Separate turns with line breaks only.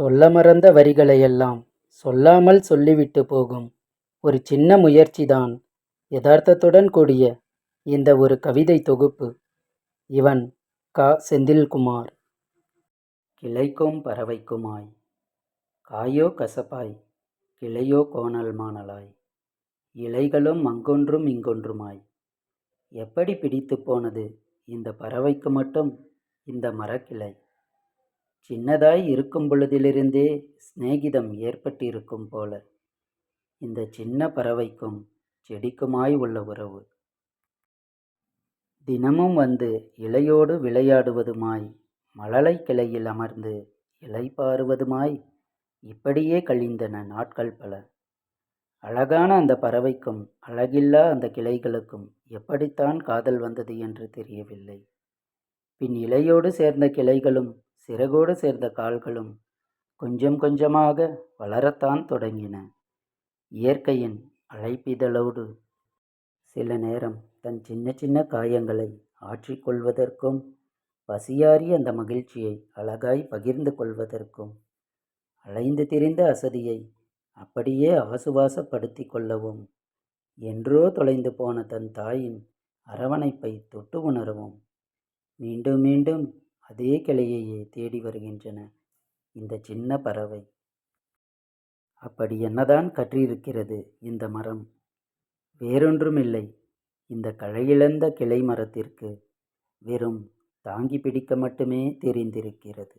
சொல்ல மறந்த வரிகளையெல்லாம் சொல்லாமல் சொல்லிவிட்டு போகும் ஒரு சின்ன முயற்சிதான் யதார்த்தத்துடன் கூடிய இந்த ஒரு கவிதை தொகுப்பு. இவன் க. செந்தில்குமார். கிளைக்கும் பறவைக்குமாய். காயோ கசப்பாய். கிளையோ கோணல் மாணலாய். இலைகளும் அங்கொன்றும் இங்கொன்றுமாய். எப்படி பிடித்து போனது இந்த பறவைக்கு மட்டும்? இந்த மரக்கிளை. சின்னதாய் இருக்கும் பொழுதிலிருந்தே சிநேகிதம் ஏற்பட்டிருக்கும் போல. இந்த சின்ன பறவைக்கும் செடிக்குமாய் உள்ள உறவு. தினமும் வந்து இலையோடு விளையாடுவதுமாய் மழலை கிளையில் அமர்ந்து இலை பாருவதுமாய் இப்படியே கழிந்தன நாட்கள் பல. அழகான அந்த பறவைக்கும் அழகில்லா அந்த கிளைகளுக்கும் எப்படித்தான் காதல் வந்தது என்று தெரியவில்லை. பின் இலையோடு சேர்ந்த கிளைகளும் சிறகோடு சேர்ந்த கால்களும் கொஞ்சம் கொஞ்சமாக வளரத்தான் தொடங்கின. இயற்கையின் அழைப்பிதழோடு சில நேரம் தன் சின்ன சின்ன காயங்களை ஆற்றிக்கொள்வதற்கும் பசியாறிய அந்த மகிழ்ச்சியை அழகாய் பகிர்ந்து கொள்வதற்கும் அலைந்து திரிந்த அசதியை அப்படியே ஆசுவாசப்படுத்தி கொள்ளவும் என்றோ தொலைந்து போன தன் தாயின் அரவணைப்பை தொட்டு உணரவும் மீண்டும் மீண்டும் அதே கிளையையே தேடி வருகின்றன. இந்த சின்ன பறவை. அப்படி என்னதான் கற்றிருக்கிறது இந்த மரம்? வேறொன்றுமில்லை. இந்த களையிழந்த கிளை மரத்திற்கு வெறும் தாங்கி பிடிக்க மட்டுமே தெரிந்திருக்கிறது.